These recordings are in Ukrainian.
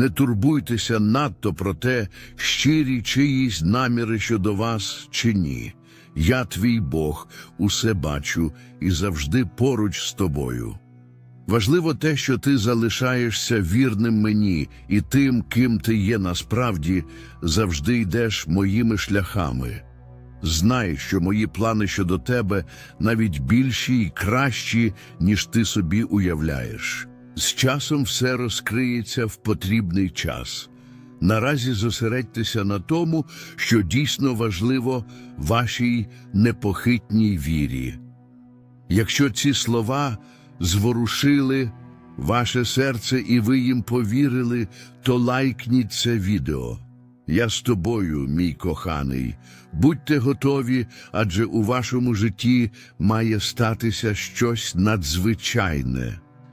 Не турбуйтеся надто про те, щирі чиїсь наміри щодо вас чи ні. Я твій Бог, усе бачу і завжди поруч з тобою. Важливо те, що ти залишаєшся вірним мені і тим, ким ти є насправді, завжди йдеш моїми шляхами. Знай, що мої плани щодо тебе навіть більші і кращі, ніж ти собі уявляєш. З часом все розкриється в потрібний час. Наразі зосередьтеся на тому, що дійсно важливо вашій непохитній вірі. Якщо ці слова зворушили ваше серце і ви їм повірили, то лайкніть це відео. Я з тобою, мій коханий. Будьте готові, адже у вашому житті має статися щось надзвичайне.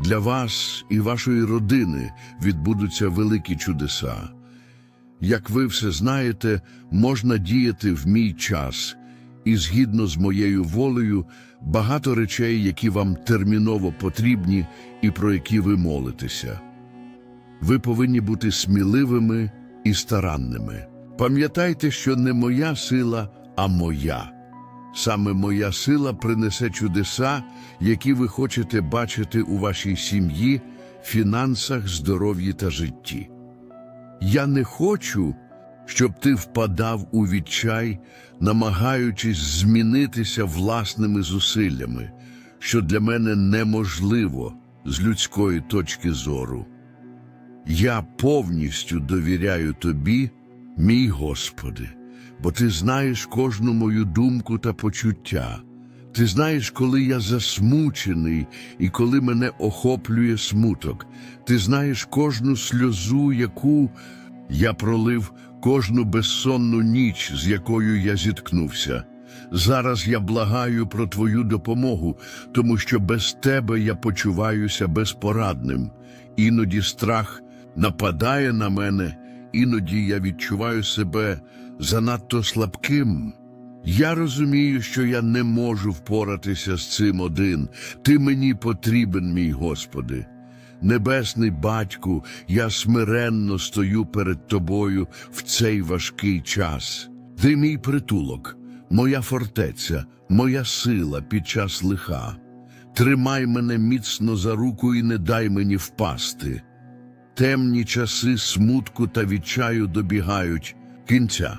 Для вас і вашої родини відбудуться великі чудеса. Як ви все знаєте, можна діяти в мій час, і згідно з моєю волею, багато речей, які вам терміново потрібні і про які ви молитеся. Ви повинні бути сміливими і старанними. Пам'ятайте, що не моя сила, а моя. Саме моя сила принесе чудеса, які ви хочете бачити у вашій сім'ї, фінансах, здоров'ї та житті. Я не хочу, щоб ти впадав у відчай, намагаючись змінитися власними зусиллями, що для мене неможливо з людської точки зору. Я повністю довіряю тобі, мій Господи, бо ти знаєш кожну мою думку та почуття. Ти знаєш, коли я засмучений і коли мене охоплює смуток. Ти знаєш кожну сльозу, яку я пролив, кожну безсонну ніч, з якою я зіткнувся. Зараз я благаю про твою допомогу, тому що без тебе я почуваюся безпорадним. Іноді страх нападає на мене, іноді я відчуваю себе занадто слабким. Я розумію, що я не можу впоратися з цим один. Ти мені потрібен, мій Господи. Небесний батьку, я смиренно стою перед тобою в цей важкий час. Ти мій притулок, моя фортеця, моя сила під час лиха. Тримай мене міцно за руку і не дай мені впасти. Темні часи смутку та відчаю добігають кінця.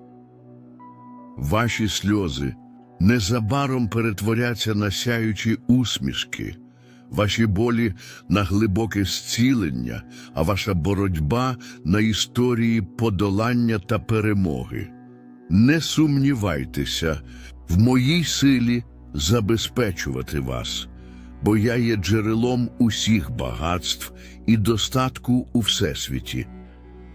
Ваші сльози незабаром перетворяться на сяючі усмішки, ваші болі на глибоке зцілення, а ваша боротьба на історії подолання та перемоги. Не сумнівайтеся в моїй силі забезпечувати вас, бо я є джерелом усіх багатств і достатку у всесвіті.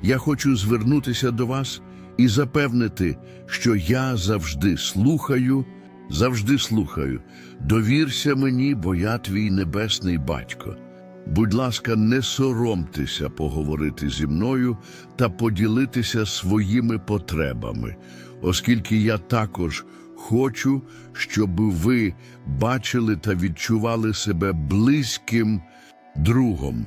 Я хочу звернутися до вас і запевнити, що я завжди слухаю, завжди слухаю. Довірся мені, бо я твій небесний батько. Будь ласка, не соромтеся поговорити зі мною та поділитися своїми потребами, оскільки я також хочу, щоб ви бачили та відчували себе близьким другом.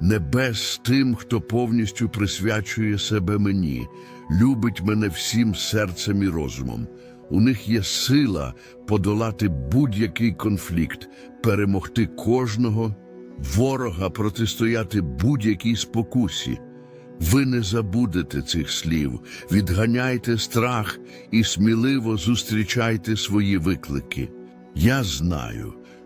небес тим, хто повністю присвячує себе мені, любить мене всім серцем і розумом. У них є сила подолати будь-який конфлікт, перемогти кожного ворога, протистояти будь-якій спокусі. Ви не забудете цих слів, відганяйте страх і сміливо зустрічайте свої виклики. Я знаю,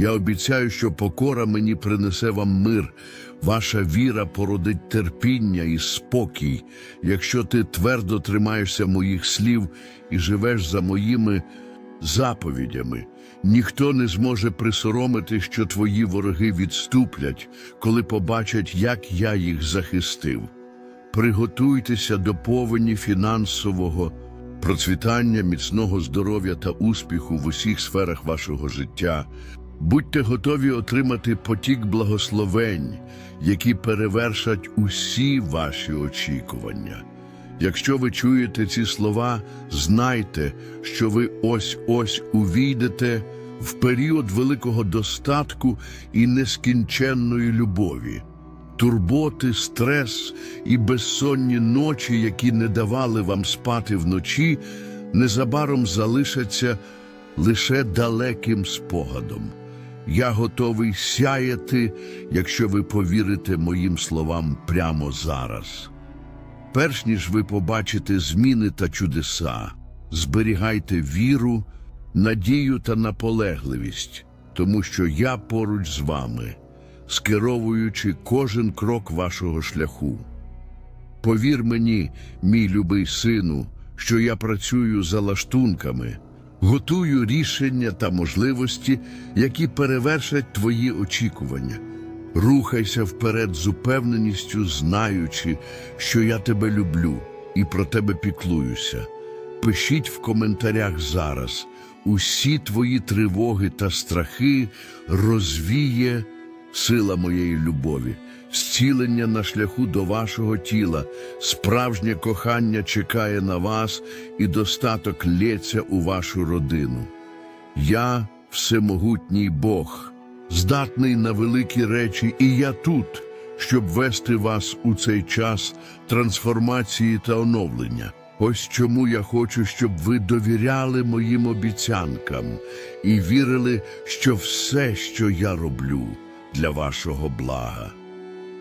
Я обіцяю, що покора мені принесе вам мир. Ваша віра породить терпіння і спокій, якщо ти твердо тримаєшся моїх слів і живеш за моїми заповідями. Ніхто не зможе присоромити, що твої вороги відступлять, коли побачать, як я їх захистив. Приготуйтеся до повені фінансового процвітання, міцного здоров'я та успіху в усіх сферах вашого життя. Будьте готові отримати потік благословень, які перевершать усі ваші очікування. Якщо ви чуєте ці слова, знайте, що ви ось-ось увійдете в період великого достатку і нескінченної любові. Турботи, стрес і безсонні ночі, які не давали вам спати вночі, незабаром залишаться лише далеким спогадом. Я готовий сяяти, якщо ви повірите моїм словам прямо зараз. Перш ніж ви побачите зміни та чудеса, зберігайте віру, надію та наполегливість, тому що я поруч з вами, скеровуючи кожен крок вашого шляху. Повір мені, мій любий сину, що я працюю за лаштунками, готую рішення та можливості, які перевершать твої очікування. Рухайся вперед з упевненістю, знаючи, що я тебе люблю і про тебе піклуюся. Пишіть в коментарях зараз. Усі твої тривоги та страхи розвіє сила моєї любові, зцілення на шляху до вашого тіла, справжнє кохання чекає на вас і достаток лється у вашу родину. Я всемогутній Бог, здатний на великі речі, і я тут, щоб вести вас у цей час трансформації та оновлення. Ось чому я хочу, щоб ви довіряли моїм обіцянкам і вірили, що все, що я роблю, для вашого блага.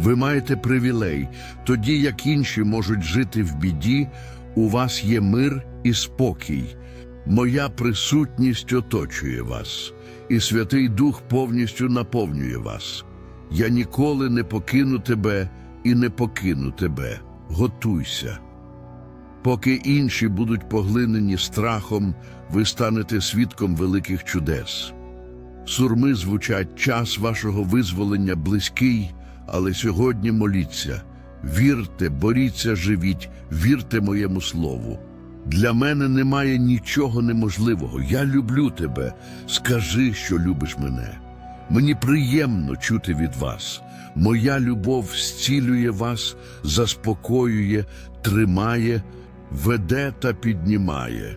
Ви маєте привілей, тоді як інші можуть жити в біді, у вас є мир і спокій. Моя присутність оточує вас, і Святий Дух повністю наповнює вас. Я ніколи не покину тебе і не покину тебе. Готуйся. Поки інші будуть поглинені страхом, ви станете свідком великих чудес. Сурми звучать час вашого визволення близький, але сьогодні моліться. Вірте, боріться, живіть, вірте моєму слову. Для мене немає нічого неможливого. Я люблю тебе. Скажи, що любиш мене. Мені приємно чути від вас. Моя любов зцілює вас, заспокоює, тримає, веде та піднімає.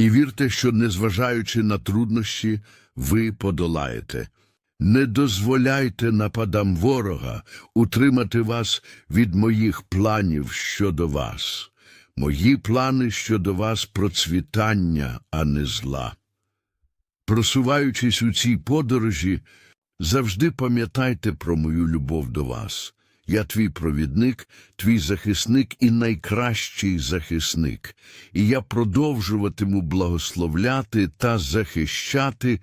і вірте, що, незважаючи на труднощі, ви подолаєте. Не дозволяйте нападам ворога утримати вас від моїх планів щодо вас. Мої плани щодо вас процвітання, а не зла. Просуваючись у цій подорожі, завжди пам'ятайте про мою любов до вас. Я твій провідник, твій захисник і найкращий захисник, і я продовжуватиму благословляти та захищати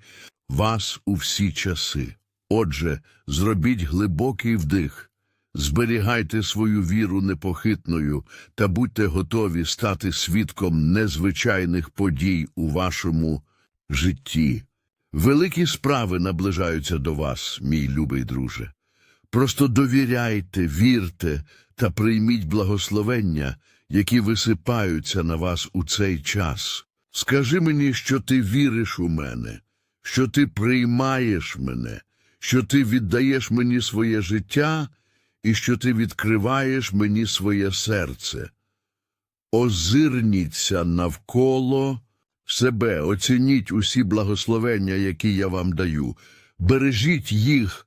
вас у всі часи. Отже, зробіть глибокий вдих, зберігайте свою віру непохитною та будьте готові стати свідком незвичайних подій у вашому житті. Великі справи наближаються до вас, мій любий друже. Просто довіряйте, вірте та прийміть благословення, які висипаються на вас у цей час. Скажи мені, що ти віриш у мене, що ти приймаєш мене, що ти віддаєш мені своє життя і що ти відкриваєш мені своє серце. Озирніться навколо себе, оцініть усі благословення, які я вам даю. Бережіть їх,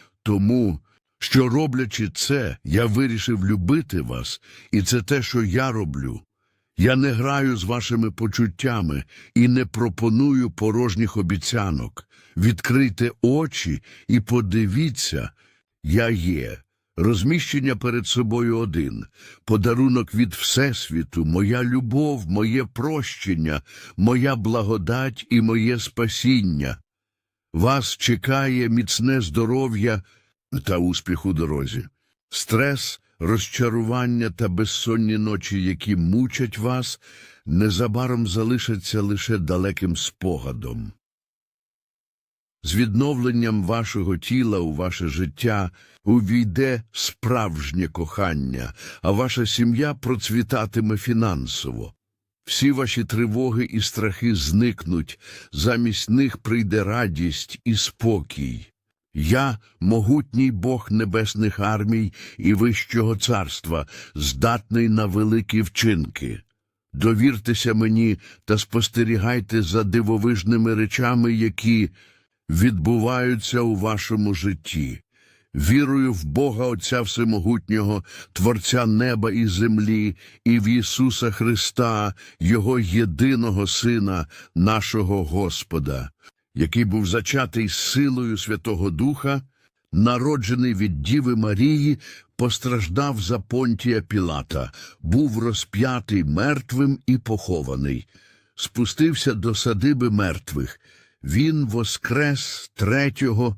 тому, що роблячи це, я вирішив любити вас, і це те, що я роблю. Я не граю з вашими почуттями і не пропоную порожніх обіцянок. Відкрийте очі і подивіться, я є. Розміщення перед собою один, подарунок від Всесвіту, моя любов, моє прощення, моя благодать і моє спасіння. Вас чекає міцне здоров'я та успіх у дорозі. Стрес, розчарування та безсонні ночі, які мучать вас, незабаром залишаться лише далеким спогадом. З відновленням вашого тіла у ваше життя увійде справжнє кохання, а ваша сім'я процвітатиме фінансово. Всі ваші тривоги і страхи зникнуть, замість них прийде радість і спокій. Я, могутній Бог небесних армій і Вищого царства, здатний на великі вчинки. Довіртеся мені та спостерігайте за дивовижними речами, які відбуваються у вашому житті. Вірую в Бога Отця Всемогутнього, Творця неба і землі, і в Ісуса Христа, Його єдиного Сина, нашого Господа, який був зачатий силою Святого Духа, народжений від Діви Марії, постраждав за Понтія Пілата, був розп'ятий мертвим і похований, спустився до садиби мертвих. Він воскрес третього